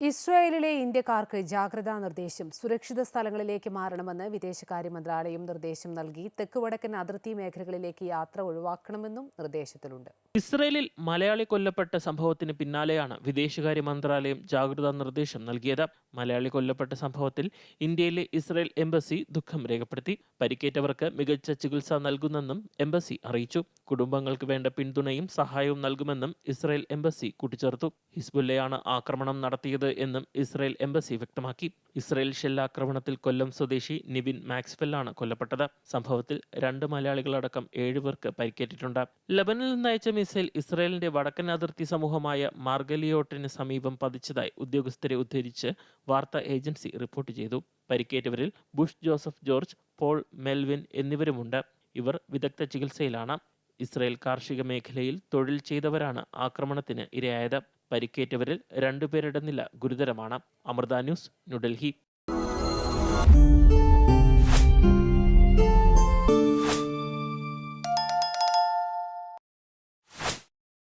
ഇസ്രായേലിലെ ഇന്ത്യക്കാർക്ക് ജാഗ്രതാ നിർദ്ദേശം സുരക്ഷിത സ്ഥലങ്ങളിലേക്ക് മാറണമെന്ന് വിദേശകാര്യ മന്ത്രാലയം നിർദ്ദേശം നൽകി. തെക്ക് വടക്കൻ അതിർത്തി മേഖലകളിലേക്ക് യാത്ര ഒഴിവാക്കണമെന്നും നിർദ്ദേശത്തിലുണ്ട്. ഇസ്രയേലിൽ മലയാളി കൊല്ലപ്പെട്ട സംഭവത്തിന് പിന്നാലെയാണ് വിദേശകാര്യ മന്ത്രാലയം ജാഗ്രതാ നിർദ്ദേശം നൽകിയത്. മലയാളി കൊല്ലപ്പെട്ട സംഭവത്തിൽ ഇന്ത്യയിലെ ഇസ്രയേൽ എംബസി ദുഃഖം രേഖപ്പെടുത്തി. പരിക്കേറ്റവർക്ക് മികച്ച ചികിത്സ നൽകുന്നെന്നും എംബസി അറിയിച്ചു. കുടുംബങ്ങൾക്ക് വേണ്ട പിന്തുണയും സഹായവും നൽകുമെന്നും ഇസ്രയേൽ എംബസി കൂട്ടിച്ചേർത്തു. ഹിസ്ബുല്ലയാണ് ആക്രമണം നടത്തിയത്. എന്നും ഇസ്രയേൽ എംബസി വ്യക്തമാക്കി. ഇസ്രയേൽ ഷെല്ലാക്രമണത്തിൽ കൊല്ലം സ്വദേശി നിവിൻ മാക്സ്വെല്ലാണ് കൊല്ലപ്പെട്ടത്. സംഭവത്തിൽ രണ്ട് മലയാളികളടക്കം ഏഴുപേർക്ക് പരിക്കേറ്റിട്ടുണ്ട്. ലബനിൽ നിന്നയച്ച മിസൈൽ ഇസ്രയേലിന്റെ വടക്കൻ അതിർത്തി സമൂഹമായ മാർഗലിയോട്ടിന് സമീപം പതിച്ചതായി ഉദ്യോഗസ്ഥരെ ഉദ്ധരിച്ച് വാർത്താ ഏജൻസി റിപ്പോർട്ട് ചെയ്തു. പരിക്കേറ്റവരിൽ Bush Joseph George Paul Melvin എന്നിവരുമുണ്ട്. ഇവർ വിദഗ്ധ ചികിത്സയിലാണ്. ഇസ്രയേൽ കാർഷിക മേഖലയിൽ തൊഴിൽ ചെയ്തവരാണ് ആക്രമണത്തിന് ഇരയായത്. പരിക്കേറ്റവരിൽ രണ്ടുപേരുടെ നില ഗുരുതരമാണ്. അമൃത ന്യൂസ് ന്യൂഡൽഹി.